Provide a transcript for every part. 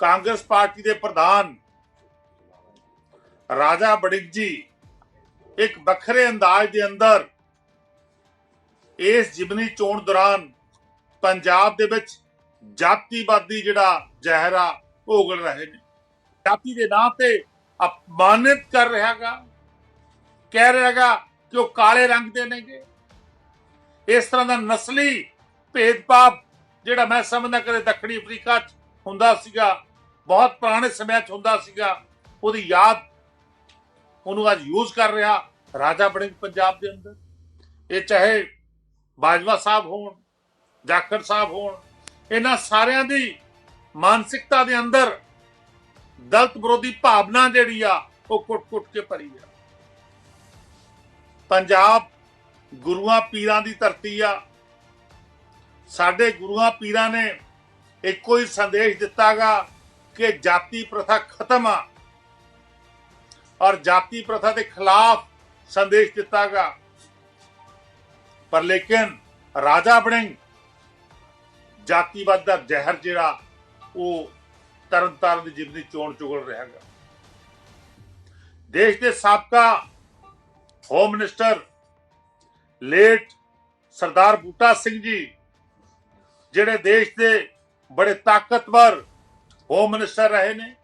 Congress party ਦੇ ਪ੍ਰਧਾਨ ਰਾਜਾ ਬੜਿੰਗ ਜੀ ਇੱਕ ਵੱਖਰੇ ਅੰਦਾਜ਼ ਦੇ ਅੰਦਰ ਇਸ ਜਿਮਨੀ ਚੋਣ ਦੌਰਾਨ ਪੰਜਾਬ ਦੇ ਵਿੱਚ ਜਾਤੀਵਾਦੀ ਜਿਹੜਾ ਜ਼ਹਿਰਾ ਉਗਲ ਰਹੇ ਨੇ। ਜਾਤੀ ਦੇ ਨਾਂ ਤੇ ਅਪਮਾਨਿਤ ਕਰ ਰਿਹਾਗਾ ਕਹਿ ਰਿਹਾਗਾ ਕਿ ਉਹ ਕਾਲੇ ਰੰਗ ਦੇ ਨੇਗੇ। ਇਸ ਤਰ੍ਹਾਂ ਦਾ ਨਸਲੀ ਭੇਦਭਾਵ ਜਿਹੜਾ ਮੈਂ ਸਮਝਦਾ ਕਦੇ ਦੱਖਣੀ ਅਫਰੀਕਾ 'ਚ ਹੁੰਦਾ ਸੀਗਾ, ਬਹੁਤ ਪੁਰਾਣੇ ਸਮਿਆਂ 'ਚ ਹੁੰਦਾ ਸੀਗਾ, ਉਹਦੀ ਯਾਦ ਉਹਨੂੰ ਅੱਜ ਯੂਜ਼ ਕਰ ਰਿਹਾ ਰਾਜਾ ਬੜਿੰਗ ਪੰਜਾਬ ਦੇ ਅੰਦਰ। ਇਹ ਚਾਹੇ ਬਾਜਵਾ ਸਾਹਿਬ ਹੋਣ, ਜਾਖੜ ਸਾਹਿਬ ਹੋਣ, ਇਹਨਾਂ ਸਾਰਿਆਂ ਦੀ ਮਾਨਸਿਕਤਾ ਦੇ ਅੰਦਰ ਦਲਤ ਵਿਰੋਧੀ ਭਾਵਨਾ ਜਿਹੜੀ ਆ, ਉਹ ਕੁੱਟ-ਕੁੱਟ ਕੇ ਭਰੀ ਆ। ਪੰਜਾਬ ਗੁਰੂਆਂ ਪੀਰਾਂ ਦੀ ਧਰਤੀ ਆ। ਸਾਡੇ ਗੁਰੂਆਂ ਪੀਰਾਂ ਨੇ ਇੱਕੋ ਹੀ ਸੰਦੇਸ਼ ਦਿੱਤਾਗਾ ਕਿ ਜਾਤੀ ਪ੍ਰਥਾ ਖਤਮ ਆ। ਔਰ ਜਾਤੀ ਪ੍ਰਥਾ ਦੇ ਖਿਲਾਫ ਸੰਦੇਸ਼ ਦਿੱਤਾਗਾ। ਪਰ ਲੇਕਿਨ ਰਾਜਾ ਬੜਿੰਗ ਜਾਤੀਵਾਦ ਦਾ ਜ਼ਹਿਰ ਜਿਹੜਾ, ਉਹ ਤਰਨਤਾਰਨ ਦੀ ਜਿਮਨੀ ਚੋਣ ਚੁਗਲ ਰਿਹਾ ਰਿਹਾਗਾ। ਦੇਸ਼ ਦੇ ਸਾਬਕਾ home minister late Sardar Buta Singh ji, ਜਿਹੜੇ ਦੇਸ਼ ਦੇ ਬੜੇ ਤਾਕਤਵਰ ਹੋਮ ਮਿਨਿਸਟਰ ਰਹੇ ਨੇ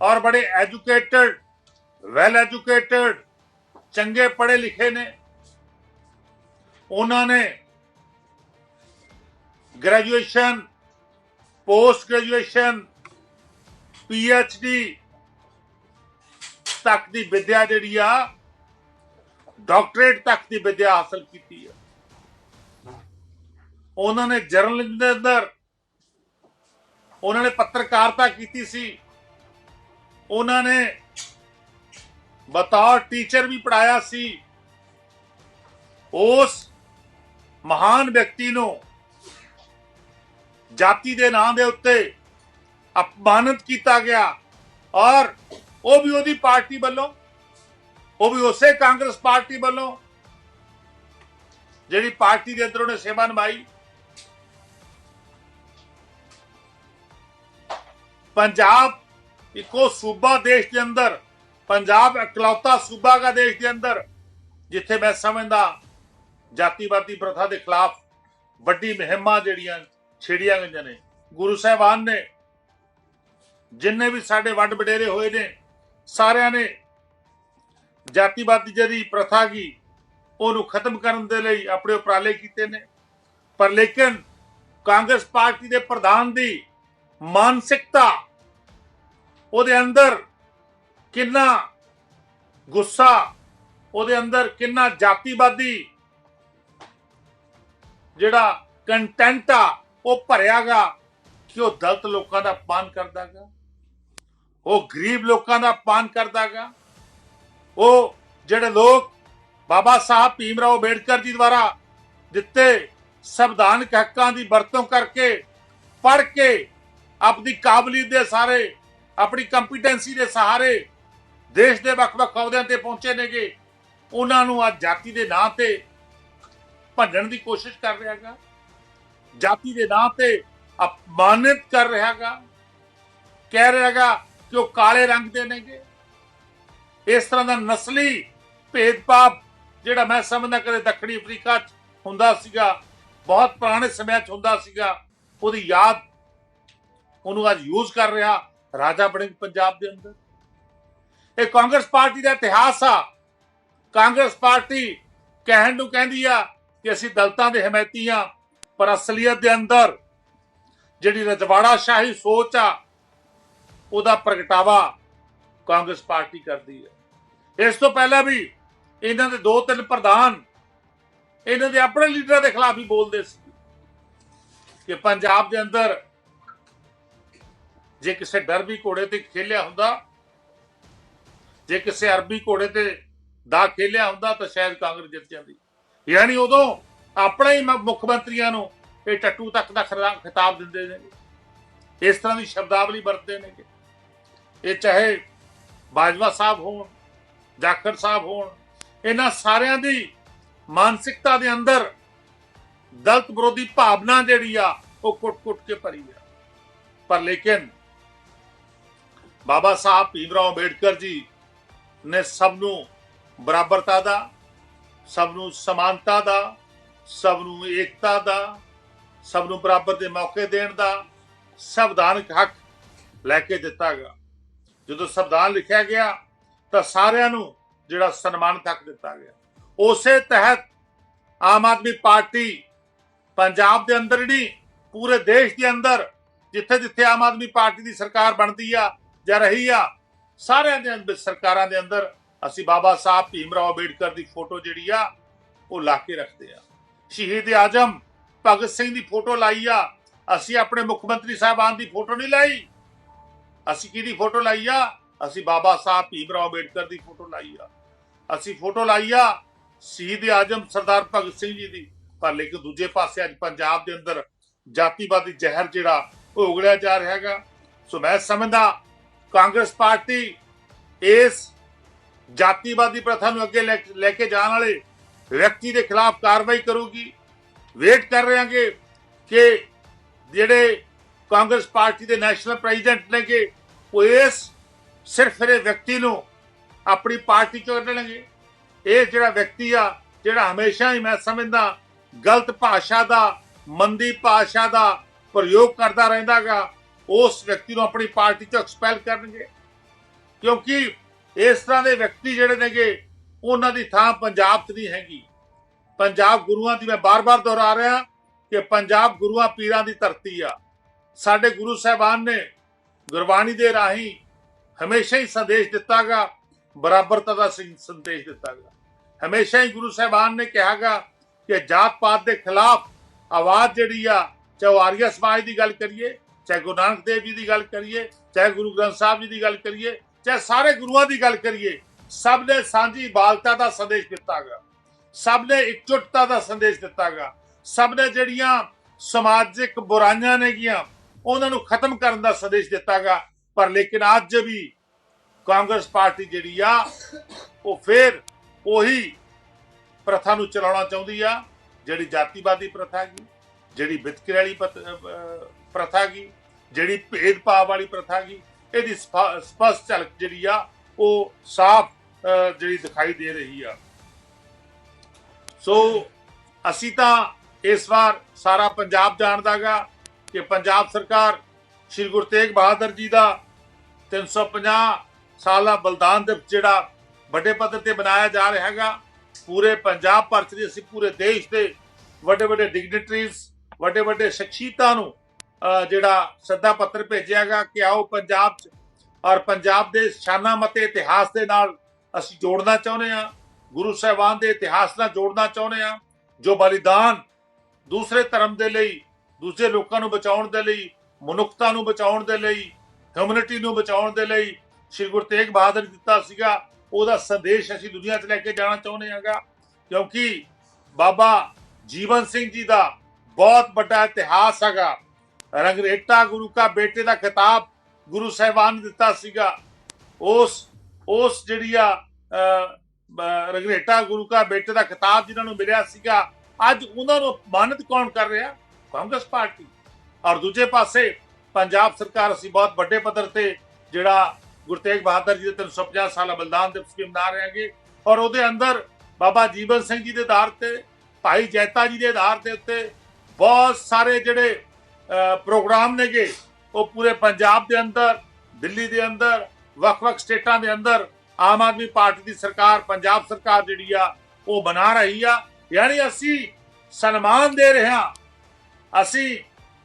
ਔਰ ਬੜੇ ਐਜੂਕੇਟਡ ਵੈਲ ਐਜੂਕੇਟਡ ਚੰਗੇ ਪੜ੍ਹੇ ਲਿਖੇ ਨੇ। ਉਹਨਾਂ ਨੇ graduation post graduation P H D ਤੱਕ ਦੀ ਵਿਦਿਆ ਜਿਹੜੀ ਆ ਡਾਕਟਰੇਟ ਤੱਕ ਦੀ ਵਿਦਿਆ ਹਾਸਲ ਕੀਤੀ ਆ। ਉਹਨਾਂ ਨੇ ਜਰਨਲਿਜ਼ਮ ਦੇ ਅੰਦਰ ਉਹਨਾਂ ਨੇ ਪੱਤਰਕਾਰਤਾ ਕੀਤੀ ਸੀ। ਉਹਨਾਂ ਨੇ ਬਤੌਰ ਟੀਚਰ ਵੀ ਪੜਾਇਆ ਸੀ। ਉਸ ਮਹਾਨ ਵਿਅਕਤੀ ਨੂੰ ਜਾਤੀ ਦੇ ਨਾਂ ਦੇ ਉੱਤੇ ਅਪਮਾਨਿਤ ਕੀਤਾ ਗਿਆ ਔਰ ਉਹ ਵੀ ਉਹਦੀ ਪਾਰਟੀ ਵੱਲੋਂ, ਉਹ ਵੀ ਉਸੇ ਕਾਂਗਰਸ ਪਾਰਟੀ ਵੱਲੋਂ ਜਿਹੜੀ ਪਾਰਟੀ ਦੇ ਅੰਦਰ ਉਹਨੇ ਸੇਵਾ ਨਿਭਾਈ। ਪੰਜਾਬ ਇੱਕੋ ਸੂਬਾ ਦੇਸ਼ ਦੇ ਅੰਦਰ, ਪੰਜਾਬ ਇਕਲੌਤਾ ਸੂਬਾ ਦਾ ਦੇਸ਼ ਦੇ ਅੰਦਰ, ਜਿੱਥੇ ਮੈਂ ਸਮਝਦਾ ਜਾਤੀਵਾਦੀ ਪ੍ਰਥਾ ਦੇ ਖਿਲਾਫ ਵੱਡੀ ਮੁਹਿੰਮਾਂ ਜਿਹੜੀਆਂ ਛੇੜੀਆਂ ਗਈਆਂ ਨੇ, ਗੁਰੂ ਸਾਹਿਬਾਨ ਨੇ, ਜਿੰਨੇ ਵੀ ਸਾਡੇ ਵੱਡ ਵਡੇਰੇ ਹੋਏ ਨੇ, ਸਾਰਿਆਂ ਨੇ ਜਾਤੀਵਾਦੀ ਜਿਹੜੀ ਪ੍ਰਥਾ ਗਈ ਉਹਨੂੰ ਖਤਮ ਕਰਨ ਦੇ ਲਈ ਆਪਣੇ ਉਪਰਾਲੇ ਕੀਤੇ ਨੇ। ਪਰ ਲੇਕਿਨ ਕਾਂਗਰਸ ਪਾਰਟੀ ਦੇ ਪ੍ਰਧਾਨ ਦੀ ਮਾਨਸਿਕਤਾ ਉਹਦੇ ਅੰਦਰ ਕਿੰਨਾ ਗੁੱਸਾ, ਉਹਦੇ ਅੰਦਰ ਕਿੰਨਾ ਜਾਤੀਵਾਦੀ ਜਿਹੜਾ ਕੰਟੈਂਟ ਆ, ਉਹ ਭਰਿਆਗਾ ਕਿ ਉਹ ਦਲਤ ਲੋਕਾਂ ਦਾ ਅਪਮਾਨ ਕਰਦਾਗਾ, ਉਹ ਗਰੀਬ ਲੋਕਾਂ ਦਾ ਅਪਮਾਨ ਕਰਦਾਗਾ, ਉਹ ਜਿਹੜੇ ਲੋਕ ਬਾਬਾ ਸਾਹਿਬ ਭੀਮਰਾਓ ਅੰਬੇਡਕਰ ਜੀ ਦੁਆਰਾ ਦਿੱਤੇ ਸੰਵਿਧਾਨਕ ਹੱਕਾਂ ਦੀ ਵਰਤੋਂ ਕਰਕੇ ਪੜ ਕੇ ਆਪਣੀ ਕਾਬਲੀਅਤ ਦੇ ਸਾਰੇ ਆਪਣੀ ਕੰਪੀਟੈਂਸੀ ਦੇ ਸਹਾਰੇ ਦੇਸ਼ ਦੇ ਵੱਖ-ਵੱਖ ਅਹੁਦਿਆਂ ਤੇ ਪਹੁੰਚੇ ਨੇਗੇ। ਉਹਨਾਂ ਨੂੰ ਅੱਜ ਜਾਤੀ ਦੇ ਨਾਂ ਤੇ ਭੰਡਣ ਦੀ ਕੋਸ਼ਿਸ਼ ਕਰ ਰਿਹਾਗਾ ਜਾਤੀ ਦੇ ਨਾਂ ਤੇ ਅਪਮਾਨਿਤ ਕਰ ਰਿਹਾਗਾ ਕਹਿ ਰਿਹਾਗਾ ਕਿ ਉਹ ਕਾਲੇ ਰੰਗ ਦੇ ਨੇਗੇ। ਇਸ ਤਰ੍ਹਾਂ ਦਾ ਨਸਲੀ ਭੇਦਭਾਵ ਜਿਹੜਾ ਮੈਂ ਸਮਝਦਾ ਕਦੇ ਦੱਖਣੀ ਅਫਰੀਕਾ 'ਚ ਹੁੰਦਾ ਸੀਗਾ, ਬਹੁਤ ਪੁਰਾਣੇ ਸਮਿਆਂ 'ਚ ਹੁੰਦਾ ਸੀਗਾ, ਉਹਦੀ ਯਾਦ ਉਹਨੂੰ ਅੱਜ ਯੂਜ਼ ਕਰ ਰਿਹਾ। ਰਾਜਾ ਬੜਿੰਗ ਪੰਜਾਬ ਦੇ ਅੰਦਰ। ਇਹ ਕਾਂਗਰਸ ਪਾਰਟੀ ਦਾ ਇਤਿਹਾਸ ਆ। ਕਾਂਗਰਸ ਪਾਰਟੀ ਕਹਿਣ ਨੂੰ ਕਹਿੰਦੀ ਆ ਕਿ ਅਸੀਂ ਦਲਤਾਂ ਦੇ ਹਮਾਇਤੀ ਆ, ਪਰ ਅਸਲੀਅਤ ਦੇ ਅੰਦਰ ਜਿਹੜੀ ਰਜਵਾੜਾ ਸ਼ਾਹੀ ਸੋਚ ਆ, ਉਹਦਾ ਪ੍ਰਗਟਾਵਾ ਕਾਂਗਰਸ ਪਾਰਟੀ ਕਰਦੀ ਹੈ ਇਸ ਤੋਂ ਪਹਿਲਾਂ ਵੀ ਇਹਨਾਂ ਦੇ ਦੋ ਤਿੰਨ ਪ੍ਰਧਾਨ ਇਹਨਾਂ ਦੇ ਆਪਣੇ ਲੀਡਰਾਂ ਦੇ ਖਿਲਾਫ ਹੀ ਬੋਲਦੇ ਸੀ ਕਿ ਪੰਜਾਬ ਦੇ ਅੰਦਰ ਜੇ ਕਿਸੇ ਡਰਬੀ ਘੋੜੇ ਤੇ ਖੇਲਿਆ ਹੁੰਦਾ, ਜੇ ਕਿਸੇ ਅਰਬੀ ਘੋੜੇ ਤੇ ਦਾ ਖੇਲਿਆ ਹੁੰਦਾ ਤਾਂ ਸ਼ਾਇਦ ਕਾਂਗਰਸ ਜਿੱਤ ਜਾਂਦੀ। ਯਾਨੀ ਉਦੋਂ ਆਪਣੇ ਹੀ ਮ- ਮੁੱਖ ਮੰਤਰੀਆਂ ਨੂੰ ਇਹ ਟੱਟੂ ਤੱਕ ਦਾ ਖਰਾ- ਖਿਤਾਬ ਦਿੰਦੇ ਨੇ। ਇਸ ਤਰ੍ਹਾਂ ਦੀ ਸ਼ਬਦਾਵਲੀ ਵਰਤਦੇ ਨੇ ਇਹ ਚਾਹੇ ਬਾਜਵਾ ਸਾਹਿਬ ਹੋਣ, ਜਾਖੜ ਸਾਹਿਬ ਹੋਣ, ਇਹਨਾਂ ਸਾਰਿਆਂ ਦੀ ਮਾਨਸਿਕਤਾ ਦੇ ਅੰਦਰ ਦਲਤ ਵਿਰੋਧੀ ਭਾਵਨਾ ਜਿਹੜੀ ਆ, ਉਹ ਕੁੱਟ-ਕੁੱਟ ਕੇ ਭਰੀ ਆ। ਪਰ ਲੇਕਿਨ ਬਾਬਾ ਸਾਹਿਬ ਭੀਮਰਾਓ ਅੰਬੇਡਕਰ ਜੀ ਨੇ ਸਭ ਨੂੰ ਬਰਾਬਰਤਾ ਦਾ, ਸਭ ਨੂੰ ਸਮਾਨਤਾ ਦਾ, ਸਭ ਨੂੰ ਏਕਤਾ ਦਾ, ਸਭ ਨੂੰ ਬਰਾਬਰ ਦੇ ਮੌਕੇ ਦੇਣ ਦਾ ਸੰਵਿਧਾਨਕ ਹੱਕ ਲੈ ਕੇ ਦਿੱਤਾ ਗਿਆ। ਜਦੋਂ ਸੰਵਿਧਾਨ ਲਿਖਿਆ ਗਿਆ ਤਾਂ ਸਾਰਿਆਂ ਨੂੰ ਜਿਹੜਾ ਸਨਮਾਨਿਤ ਹੱਕ ਦਿੱਤਾ ਗਿਆ। ਉਸੇ ਤਹਿਤ ਆਮ ਆਦਮੀ ਪਾਰਟੀ ਪੰਜਾਬ ਦੇ ਅੰਦਰ ਹੀ ਨਹੀਂ, ਪੂਰੇ ਦੇਸ਼ ਦੇ ਅੰਦਰ ਜਿੱਥੇ ਜਿੱਥੇ ਆਮ ਆਦਮੀ ਪਾਰਟੀ ਦੀ ਸਰਕਾਰ ਬਣਦੀ ਆ ਜਾਂ ਰਹੀ ਆ। ਸਾਰਿਆਂ ਦੇ ਅੰਦਰ, ਸਰਕਾਰਾਂ ਦੇ ਅੰਦਰ, ਅਸੀਂ ਬਾਬਾ ਸਾਹਿਬ ਭੀਮ ਰਾਓ ਅੰਬੇਡਕਰ ਦੀ ਫੋਟੋ ਜਿਹੜੀ ਆ, ਉਹ ਲਾ ਕੇ ਰੱਖਦੇ ਆ। ਸ਼ਹੀਦ ਆਜਮ ਭਗਤ ਸਿੰਘ ਦੀ ਫੋਟੋ ਲਾਈ ਆ। ਅਸੀਂ ਆਪਣੇ ਮੁੱਖ ਮੰਤਰੀ ਸਾਹਿਬਾਨ ਦੀ ਫੋਟੋ ਨਹੀਂ ਲਾਈ। ਅਸੀਂ ਕਿਹਦੀ ਫੋਟੋ ਲਾਈ ਆ? ਅਸੀਂ ਬਾਬਾ ਸਾਹਿਬ ਭੀਮ ਰਾਓ ਅੰਬੇਡਕਰ ਦੀ ਫੋਟੋ ਲਾਈ ਆ। ਅਸੀਂ ਫੋਟੋ ਲਾਈ ਆ ਸ਼ਹੀਦ ਆਜਮ ਸਰਦਾਰ ਭਗਤ ਸਿੰਘ ਜੀ ਦੀ। ਪਰ ਲੇਕਿਨ ਦੂਜੇ ਪਾਸੇ ਅੱਜ ਪੰਜਾਬ ਦੇ ਅੰਦਰ ਜਾਤੀਵਾਦੀ ਜ਼ਹਿਰ ਜਿਹੜਾ ਉਹ ਉਗੜਿਆ ਜਾ ਰਿਹਾ ਹੈਗਾ। ਸੋ ਮੈਂ ਸਮਝਦਾ ਕਾਂਗਰਸ ਪਾਰਟੀ ਇਸ ਜਾਤੀਵਾਦੀ ਪ੍ਰਥਾ ਨੂੰ ਅੱਗੇ ਲੈ ਲੈ ਕੇ ਜਾਣ ਵਾਲੇ ਵਿਅਕਤੀ ਦੇ ਖਿਲਾਫ ਕਾਰਵਾਈ ਕਰੂਗੀ। ਵੇਟ ਕਰ ਰਹੇ ਹਾਂਗੇ ਕਿ ਜਿਹੜੇ ਕਾਂਗਰਸ ਪਾਰਟੀ ਦੇ ਨੈਸ਼ਨਲ ਪ੍ਰੈਜ਼ੀਡੈਂਟ ਨੇਗੇ, ਉਹ ਇਸ ਸਿਰਫ ਇਹ ਵਿਅਕਤੀ ਨੂੰ ਆਪਣੀ ਪਾਰਟੀ ਚੋਂ ਕੱਢਣਗੇ ਇਹ ਜਿਹੜਾ ਵਿਅਕਤੀ ਆ, ਜਿਹੜਾ ਹਮੇਸ਼ਾ ਹੀ ਮੈਂ ਸਮਝਦਾ, ਗਲਤ ਭਾਸ਼ਾ ਦਾ, ਮੰਦੀ ਭਾਸ਼ਾ ਦਾ ਪ੍ਰਯੋਗ ਕਰਦਾ ਰਹਿੰਦਾਗਾ ਉਸ ਵਿਅਕਤੀ ਨੂੰ ਆਪਣੀ ਪਾਰਟੀ ਚੋਂ ਐਕਸਪੈਲ ਕਰਨਗੇ। ਕਿਉਂਕਿ ਇਸ ਤਰ੍ਹਾਂ ਦੇ ਵਿਅਕਤੀ ਜਿਹੜੇ ਨੇਗੇ, ਉਹਨਾਂ ਦੀ ਥਾਂ ਪੰਜਾਬ 'ਚ ਨਹੀਂ ਹੈਗੀ। ਪੰਜਾਬ ਗੁਰੂਆਂ ਦੀ ਮੈਂ ਬਾਰ-ਬਾਰ ਦੁਹਰਾ ਰਿਹਾ ਕਿ ਪੰਜਾਬ ਗੁਰੂਆਂ ਪੀਰਾਂ ਦੀ ਧਰਤੀ ਆ। ਸਾਡੇ ਗੁਰੂ ਸਾਹਿਬਾਨ ਨੇ ਗੁਰਬਾਣੀ ਦੇ ਰਾਹੀਂ ਹਮੇਸ਼ਾ ਹੀ ਸੰਦੇਸ਼ ਦਿੱਤਾਗਾ, ਬਰਾਬਰਤਾ ਦਾ ਸਿੰ- ਸੰਦੇਸ਼ ਦਿੱਤਾਗਾ। ਹਮੇਸ਼ਾ ਹੀ ਗੁਰੂ ਸਾਹਿਬਾਨ ਨੇ ਕਿਹਾਗਾ ਕਿ ਜਾਤ ਪਾਤ ਦੇ ਖਿਲਾਫ ਆਵਾਜ਼ ਜਿਹੜੀ ਆ, ਚਾਹੇ ਉਹ ਆਰੀਆ ਸਮਾਜ ਦੀ ਗੱਲ ਕਰੀਏ ਚਾਹੇ ਗੁਰੂ ਨਾਨਕ ਦੇਵ ਜੀ ਦੀ ਗੱਲ ਕਰੀਏ, ਚਾਹੇ ਗੁਰੂ ਗ੍ਰੰਥ ਸਾਹਿਬ ਜੀ ਦੀ ਗੱਲ ਕਰੀਏ, ਚਾਹੇ ਸਾਰੇ ਗੁਰੂਆਂ ਦੀ ਗੱਲ ਕਰੀਏ, ਸਭ ਨੇ ਸਾਂਝੀ ਬਾਲਤਾ ਦਾ ਸੰਦੇਸ਼ ਦਿੱਤਾ ਦਿੱਤਾਗਾ। ਸਭ ਨੇ ਇਕਜੁੱਟਤਾ ਦਾ ਸੰਦੇਸ਼ ਦਿੱਤਾ ਦਿੱਤਾਗਾ। ਸਭ ਨੇ ਜਿਹੜੀਆਂ ਸਮਾਜਿਕ ਬੁਰਾਈਆਂ ਨੇਗੀਆਂ, ਉਹਨਾਂ ਨੂੰ ਖਤਮ ਕਰਨ ਦਾ ਸੰਦੇਸ਼ ਦਿੱਤਾ ਦਿੱਤਾਗਾ। ਪਰ ਲੇਕਿਨ ਅੱਜ ਵੀ ਕਾਂਗਰਸ ਪਾਰਟੀ ਜਿਹੜੀ ਆ, ਉਹ ਫੇਰ ਉਹੀ ਪ੍ਰਥਾ ਨੂੰ ਚਲਾਉਣਾ ਚਾਹੁੰਦੀ ਆ, ਜਿਹੜੀ ਜਾਤੀਵਾਦੀ ਪ੍ਰਥਾ ਹੈਗੀ, ਜਿਹੜੀ ਵਿਤਕਰੇ ਵਾਲੀ ਪ੍ਰਥਾ ਹੈਗੀ। ਜਿਹੜੀ ਭੇਦਭਾਵ ਵਾਲੀ ਪ੍ਰਥਾ ਗਈ ਇਹਦੀ ਸਪਾ- ਸਪਸ਼ਟ ਝਲਕ ਜਿਹੜੀ ਆ, ਉਹ ਸਾਫ਼ ਅਹ ਜਿਹੜੀ ਦਿਖਾਈ ਦੇ ਰਹੀ ਆ। ਸੋ ਅਸੀਂ ਤਾਂ ਇਸ ਵਾਰ ਸਾਰਾ ਪੰਜਾਬ ਜਾਣਦਾਗਾ ਕਿ ਪੰਜਾਬ ਸਰਕਾਰ ਸ੍ਰੀ ਗੁਰੂ ਤੇਗ ਬਹਾਦਰ ਜੀ ਦਾ 350 ਸਾਲਾ ਬਲਿਦਾਨ ਦਿਵਸ ਜਿਹੜਾ ਵੱਡੇ ਪੱਧਰ ਤੇ ਮਨਾਇਆ ਜਾ ਰਿਹਾ ਹੈਗਾ, ਪੂਰੇ ਪੰਜਾਬ ਭਰ 'ਚ ਅਸੀਂ ਪੂਰੇ ਦੇਸ਼ ਦੇ ਵੱਡੇ ਵੱਡੇ ਡਿਗਨਿਟਰੀਜ਼ ਵੱਡੇ ਵੱਡੇ ਸ਼ਖਸੀਅਤਾਂ ਨੂੰ ਜਿਹੜਾ ਸੱਦਾ ਪੱਤਰ ਭੇਜਿਆਗਾ ਕਿ ਆਓ ਪੰਜਾਬ 'ਚ ਔਰ ਪੰਜਾਬ ਦੇ ਸ਼ਾਨਾ ਮਤੇ ਇਤਿਹਾਸ ਦੇ ਨਾਲ ਅਸੀਂ ਜੋੜਨਾ ਚਾਹੁੰਦੇ ਹਾਂ, ਗੁਰੂ ਸਾਹਿਬਾਨ ਦੇ ਇਤਿਹਾਸ ਨਾਲ ਜੋੜਨਾ ਚਾਹੁੰਦੇ ਹਾਂ, ਜੋ ਬਲੀਦਾਨ ਦੂਸਰੇ ਧਰਮ ਦੇ ਲਈ, ਦੂਸਰੇ ਲੋਕਾਂ ਨੂੰ ਬਚਾਉਣ ਦੇ ਲਈ, ਮਨੁੱਖਤਾ ਨੂੰ ਬਚਾਉਣ ਦੇ ਲਈ ਹਿਊਮਨਿਟੀ ਨੂੰ ਬਚਾਉਣ ਦੇ ਲਈ ਸ੍ਰੀ ਗੁਰੂ ਤੇਗ ਬਹਾਦਰ ਦਿੱਤਾ ਸੀਗਾ, ਉਹਦਾ ਸੰਦੇਸ਼ ਅਸੀਂ ਦੁਨੀਆ 'ਚ ਲੈ ਕੇ ਜਾਣਾ ਚਾਹੁੰਦੇ ਹਾਂਗਾ, ਕਿਉਂਕਿ ਬਾਬਾ ਜੀਵਨ ਸਿੰਘ ਜੀ ਦਾ ਬਹੁਤ ਵੱਡਾ ਇਤਿਹਾਸ ਹੈਗਾ। ਰੰਗਰੇਟਾ ਗੁਰੂ ਕਾ ਬੇਟੇ ਦਾ ਖਿਤਾਬ ਗੁਰੂ ਸਾਹਿਬਾਨ ਨੇ ਦਿੱਤਾ ਸੀਗਾ। ਉਸ ਉਸ ਜਿਹੜੀ ਆ ਅਹ, ਰੰਗਰੇਟਾ ਗੁਰੂ ਕਾ ਬੇਟੇ ਦਾ ਖਿਤਾਬ ਜਿਨ੍ਹਾਂ ਨੂੰ ਮਿਲਿਆ ਸੀਗਾ ਅੱਜ ਉਹਨਾਂ ਨੂੰ ਅਪਮਾਨਿਤ ਕੌਣ ਕਰ ਰਿਹਾ? ਕਾਂਗਰਸ ਪਾਰਟੀ। ਔਰ ਦੂਜੇ ਪਾਸੇ ਪੰਜਾਬ ਸਰਕਾਰ ਅਸੀਂ ਬਹੁਤ ਵੱਡੇ ਪੱਧਰ ਤੇ ਜਿਹੜਾ ਗੁਰੂ ਤੇਗ ਬਹਾਦਰ ਜੀ ਦੇ 350 ਸਾਲਾ ਬਲਿਦਾਨ ਦਿਵਸ ਵੀ ਮਨਾ ਰਹੇ ਹਾਂਗੇ। ਔਰ ਉਹਦੇ ਅੰਦਰ ਬਾਬਾ ਜੀਵਨ ਸਿੰਘ ਜੀ ਦੇ ਆਧਾਰ ਤੇ ਭਾਈ ਜੈਤਾ ਜੀ ਦੇ ਆਧਾਰ ਦੇ ਉੱਤੇ ਬਹੁਤ ਸਾਰੇ ਜਿਹੜੇ ਪ੍ਰੋਗਰਾਮ ਨੇਗੇ। ਉਹ ਪੂਰੇ ਪੰਜਾਬ ਦੇ ਅੰਦਰ, ਦਿੱਲੀ ਦੇ ਅੰਦਰ, ਵੱਖ-ਵੱਖ ਸਟੇਟਾਂ ਦੇ ਅੰਦਰ ਆਮ ਆਦਮੀ ਪਾਰਟੀ ਦੀ ਸਰਕਾਰ, ਪੰਜਾਬ ਸਰਕਾਰ ਜਿਹੜੀ ਆ, ਉਹ ਬਣਾ ਰਹੀ ਆ। ਯਾਨੀ ਅਸੀਂ ਸਨਮਾਨ ਦੇ ਰਹੇ ਹਾਂ। ਅਸੀਂ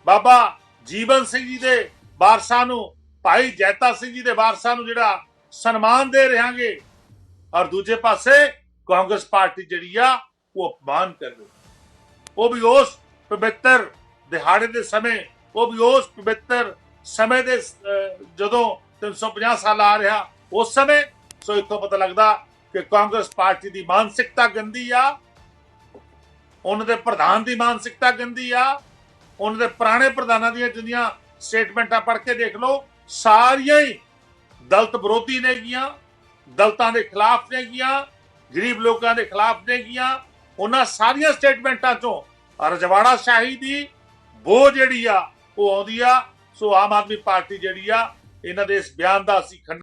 ਬਾਬਾ ਜੀਵਨ ਸਿੰਘ ਜੀ ਦੇ ਵਾਰਸਾਂ ਨੂੰ, ਭਾਈ ਜੈਤਾ ਸਿੰਘ ਜੀ ਦੇ ਵਾਰਸਾਂ ਨੂੰ ਜਿਹੜਾ ਸਨਮਾਨ ਦੇ ਰਹਾਂਗੇ ਔਰ ਦੂਜੇ ਪਾਸੇ ਕਾਂਗਰਸ ਪਾਰਟੀ ਜਿਹੜੀ ਆ, ਉਹ ਅਪਮਾਨ ਕਰ ਰਹੀ ਉਹ ਵੀ ਉਸ ਪਵਿੱਤਰ ਦਿਹਾੜੇ ਦੇ ਸਮੇਂ ਉਹ ਵੀ ਉਸ ਪਵਿੱਤਰ ਸਮੇਂ ਦੇ ਅਹ, ਜਦੋਂ 350 ਸਾਲ ਆ ਰਿਹਾ ਉਸ ਸਮੇਂ ਸੋ ਇਥੋਂ ਪਤਾ ਲੱਗਦਾ ਕਿ ਕਾਂਗਰਸ ਪਾਰਟੀ ਦੀ ਮਾਨਸਿਕਤਾ ਗੰਦੀ ਆ ਉਹਨਾਂ ਦੇ ਪ੍ਰਧਾਨ ਦੀ ਮਾਨਸਿਕਤਾ ਗੰਦੀ ਆ ਉਹਨਾਂ ਦੇ ਪੁਰਾਣੇ ਪ੍ਰਧਾਨਾਂ ਦੀਆਂ ਜਿੰਨੀਆਂ ਸਟੇਟਮੈਂਟਾਂ ਪੜ੍ਹ ਕੇ ਦੇਖ ਲਓ ਸਾਰੀਆਂ ਹੀ ਦਲਤ ਵਿਰੋਧੀ ਨੇਗੀਆਂ ਦਲਤਾਂ ਦੇ ਖਿਲਾਫ ਨੇਗੀਆਂ ਗਰੀਬ ਲੋਕਾਂ ਦੇ ਖਿਲਾਫ ਨੇਗੀਆਂ ਉਹਨਾਂ ਸਾਰੀਆਂ ਸਟੇਟਮੈਂਟਾਂ ਚੋਂ ਰਜਵਾੜਾ ਸ਼ਾਹੀ ਦੀ ਬੋ ਜਿਹੜੀ ਆ, ਉਹ ਆਉਂਦੀ ਆ। ਸੋ ਆਮ ਆਦਮੀ ਪਾਰਟੀ ਜਿਹੜੀ ਆ, ਇਹਨਾਂ ਦੇ ਇਸ ਬਿਆਨ ਦਾ ਅਸੀਂ ਖੰਡ